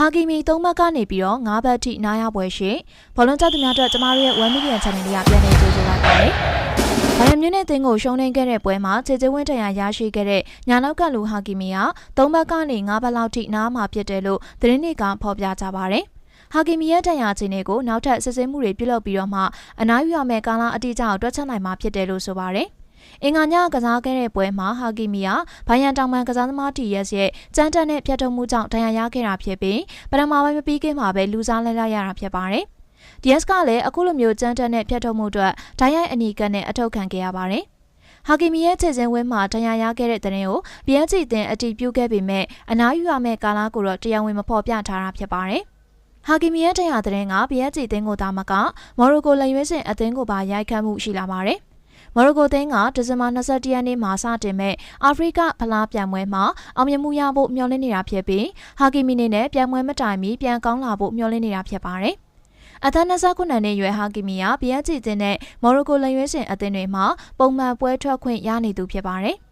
ဟာကီမီ၃ဘက်ကနေပြီးတော့၅ဘက်ထိနားရပွဲရှိဘောလုံးတက်သူများအတွက်ကျမတို့ရဲ့1 million channel လေးကပြန်နေကြိုးစားလိုက်ပါတယ်။ဘိုင်ယန်မြူးနစ်တင်းကိုရှုံးနေခဲ့တဲ့ပွဲမှာခြေချဝင်းတရရရှိခဲ့တဲ့ညာနောက်ကလူဟာကီမီက၃ဘက်ကနေ၅ဘက်လောက်ထိနားမှာဖြစ်တယ်လို့သတင်းတွေကဖော်ပြကြပါတယ်။ဟာကီမီရဲ့တန်ရာချင်းတွေကိုနောက်ထပ်စစ်ဆေးမှုတွေပြုလုပ်ပြီးတော့မှအနားယူရမယ့်ကာလအတိအကျကိုတွက်ချက်နိုင်မှာဖြစ်တယ်လို့ဆိုပါတယ်။ အင်္ဂါညကစားခဲ့တဲ့ပွဲမှာဟာကီမီယာဘိုင်ယန်တောင်ပန်ကစားသမားတီရက်ရဲ့ကြမ်းတက်တဲ့ပြတ်ထုတ်မှုကြောင့်ဒဏ်ရာရခဲ့တာဖြစ်ပြီးပထမပိုင်းမပြီးခင်မှာပဲလူစားလဲလိုက်ရတာဖြစ်ပါတယ်။ DS ကလည်းအခုလိုမျိုးကြမ်းတက်တဲ့ပြတ်ထုတ်မှုအတွက်ဒဏ်ရိုက်အနီကနဲ့အထောက်ခံခဲ့ရပါတယ်။ဟာကီမီရဲ့ခြေစင်းဝင်းမှာဒဏ်ရာရခဲ့တဲ့တဲ့ရင်ကို PSG တင်အတီးပြုတ်ခဲ့ပေမဲ့အနားယူရမယ့်ကာလကိုတော့တရားဝင်မဖော်ပြထားတာဖြစ်ပါတယ်။ဟာကီမီရဲ့တရားတဲ့ရင်က PSG တင်ကိုတာမကမော်ရိုကိုလက်ရွေးစင်အသင်းကိုပါရိုက်ခတ်မှုရှိလာပါတယ်။ မော်ရိုကိုသင်းကဒီဇင်ဘာ22ရက်နေ့မှာစတင်မဲ့အာဖရိကဖလားပြိုင်ပွဲမှာအောင်မြင်မှုရဖို့မျှော်လင့်နေတာဖြစ်ပြီးဟာကီမီနေနဲ့ပြိုင်ပွဲမတိုင်မီပြန်ကောင်းလာဖို့မျှော်လင့်နေတာဖြစ်ပါတယ်။အသက်29နှစ်ရွယ်ဟာကီမီယာဘီယက်ဂျီတင်နဲ့မော်ရိုကိုလက်ရွေးစင်အသင်းတွေမှာပုံမှန်ပွဲထွက်ခွင့်ရနေသူဖြစ်ပါတယ်။